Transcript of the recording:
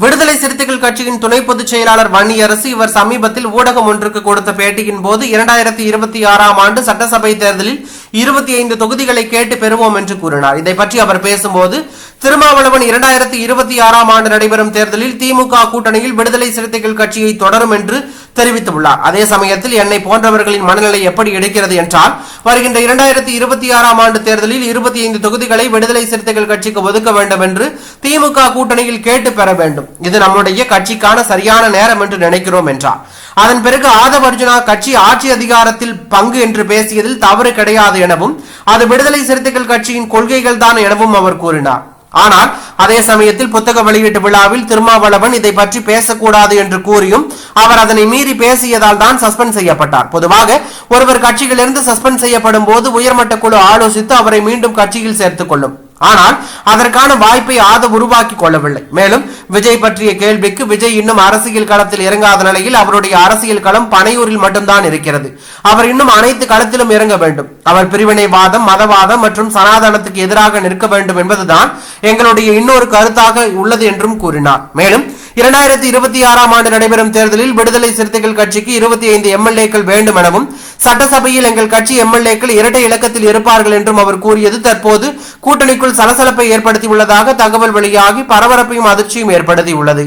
விடுதலை சிறுத்தைகள் கட்சியின் துணை பொதுச் செயலாளர் வன்னியரசு இவர் சமீபத்தில் ஊடகம் ஒன்றுக்கு கொடுத்த பேட்டியின் போது இரண்டாயிரத்தி இருபத்தி ஆறாம் ஆண்டு சட்டசபை தேர்தலில் இருபத்தி ஐந்து தொகுதிகளை கேட்டு பெறுவோம் என்று கூறினார். இதை பற்றி அவர் பேசும்போது திருமாவளவன் இரண்டாயிரத்தி இருபத்தி ஆறாம் ஆண்டு நடைபெறும் தேர்தலில் திமுக கூட்டணியில் விடுதலை சிறுத்தைகள் கட்சியை தொடரும் என்று தெரிவித்துள்ளார். அதே சமயத்தில் என்னை போன்றவர்களின் மனநிலை எப்படி எடுக்கிறது என்றால் வருகின்ற இரண்டாயிரத்தி இருபத்தி ஆறாம் ஆண்டு தேர்தலில் இருபத்தி ஐந்து தொகுதிகளை விடுதலை சிறுத்தைகள் கட்சிக்கு ஒதுக்க வேண்டும் என்று திமுக கூட்டணியில் கேட்டு பெற வேண்டும். இது நம்முடைய கட்சிக்கான சரியான நேரம் என்று நினைக்கிறோம் என்றார். அதன் பிறகு ஆதவ அர்ஜுனா கட்சி ஆட்சி அதிகாரத்தில் பங்கு என்று பேசியதில் தவறு கிடையாது எனவும் அது விடுதலை சிறுத்தைகள் கட்சியின் கொள்கைகள் தான் எனவும் அவர் கூறினார். ஆனால் அதே சமயத்தில் புத்தக வெளியீட்டு விழாவில் திருமாவளவன் இதை பற்றி பேசக்கூடாது என்று கூறியும் அவர் அதனை மீறி பேசியதால் தான் சஸ்பெண்ட் செய்யப்பட்டார். பொதுவாக ஒருவர் கட்சியிலிருந்து சஸ்பெண்ட் செய்யப்படும் போது உயர்மட்ட குழு ஆலோசித்து அவரை மீண்டும் கட்சியில் சேர்த்துக் கொள்ளும். ஆனால் அதற்கான வாய்ப்பை ஆதவ் உருவாக்கி கொள்ளவில்லை. மேலும் விஜய் பற்றிய கேள்விக்கு விஜய் இன்னும் அரசியல் களத்தில் இறங்காத நிலையில் அவருடைய அரசியல் களம் பனையூரில் மட்டும்தான் இருக்கிறது. அவர் இன்னும் அனைத்து களத்திலும் இறங்க வேண்டும். அவர் பிரிவினைவாதம் மதவாதம் மற்றும் சனாதனத்துக்கு எதிராக நிற்க வேண்டும் என்பதுதான் எங்களுடைய இன்னொரு கருத்தாக உள்ளது என்றும் கூறினார். மேலும் இரண்டாயிரத்தி இருபத்தி ஆறாம் ஆண்டு நடைபெறும் தேர்தலில் விடுதலை சிறுத்தைகள் கட்சிக்கு இருபத்தி ஐந்து எம்எல்ஏக்கள் வேண்டும் எனவும் சட்டசபையில் எங்கள் கட்சி எம்எல்ஏக்கள் இரட்டை இலக்கத்தில் இருப்பார்கள் என்றும் அவர் கூறியது தற்போது கூட்டணிக்குள் சலசலப்பை ஏற்படுத்தியுள்ளதாக தகவல் வெளியாகி பரபரப்பையும் அதிர்ச்சியும் ஏற்படுத்தியுள்ளது.